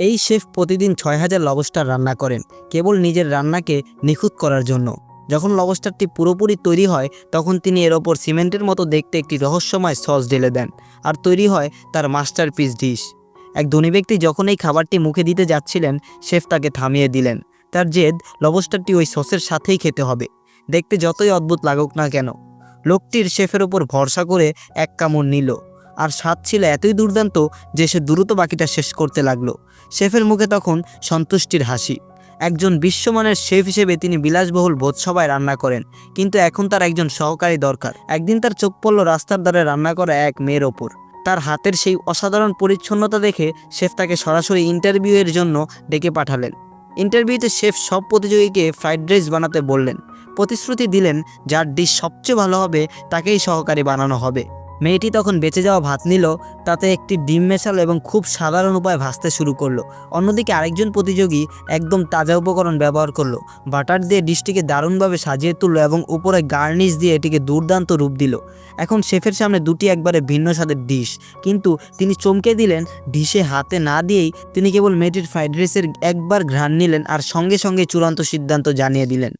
এই শেফ প্রতিদিন ছয় হাজার লবস্টার রান্না করেন, কেবল নিজের রান্নাকে নিখুঁত করার জন্য। যখন লবস্টারটি পুরোপুরি তৈরি হয়, তখন তিনি এর ওপর সিমেন্টের মতো দেখতে একটি রহস্যময় সস ঢেলে দেন আর তৈরি হয় তার মাস্টারপিস ডিশ। এক ধনী ব্যক্তি যখন এই খাবারটি মুখে দিতে যাচ্ছিলেন, শেফ তাকে থামিয়ে দিলেন। তার জেদ, লবস্টারটি ওই সসের সাথেই খেতে হবে। দেখতে যতই অদ্ভুত লাগুক না কেন, লোকটির শেফের ওপর ভরসা করে এক কামড় নিল। আর স্বাদ ছিল এতই দুর্দান্ত যে সে দ্রুত বাকিটা শেষ করতে লাগল। শেফের মুখে তখন সন্তুষ্টির হাসি। একজন বিশ্বমানের শেফ হিসেবে তিনি বিলাসবহুল ভোজসভায় রান্না করেন, কিন্তু এখন তার একজন সহকারী দরকার। একদিন তার চোখ পড়ল রাস্তার ধারে রান্না করা এক মেয়ের ওপর। তার হাতের সেই অসাধারণ পরিচ্ছন্নতা দেখে শেফ তাকে সরাসরি ইন্টারভিউয়ের জন্য ডেকে পাঠালেন। ইন্টারভিউতে শেফ সব প্রতিযোগীকে ফ্রাইড রাইস বানাতে বললেন। প্রতিশ্রুতি দিলেন, যার ডিশ সবচেয়ে ভালো হবে তাকেই সহকারী বানানো হবে। মেয়েটি তখন বেঁচে যাওয়া ভাত নিল, তাতে একটি ডিম মেশালো এবং খুব সাধারণ উপায়ে ভাজতে শুরু করল। অন্যদিকে আরেকজন প্রতিযোগী একদম তাজা উপকরণ ব্যবহার করল। বাটার দিয়ে ডিশটিকে দারুণভাবে সাজিয়ে তুললো এবং উপরে গার্নিশ দিয়ে এটিকে দুর্দান্ত রূপ দিল। এখন শেফের সামনে দুটি একবারে ভিন্ন স্বাদের ডিশ। কিন্তু তিনি চমকে দিলেন, ডিশে হাতে না দিয়েই তিনি কেবল মেয়েটির ফ্রাইড রাইসের একবার ঘ্রাণ নিলেন আর সঙ্গে সঙ্গে চূড়ান্ত সিদ্ধান্ত জানিয়ে দিলেন।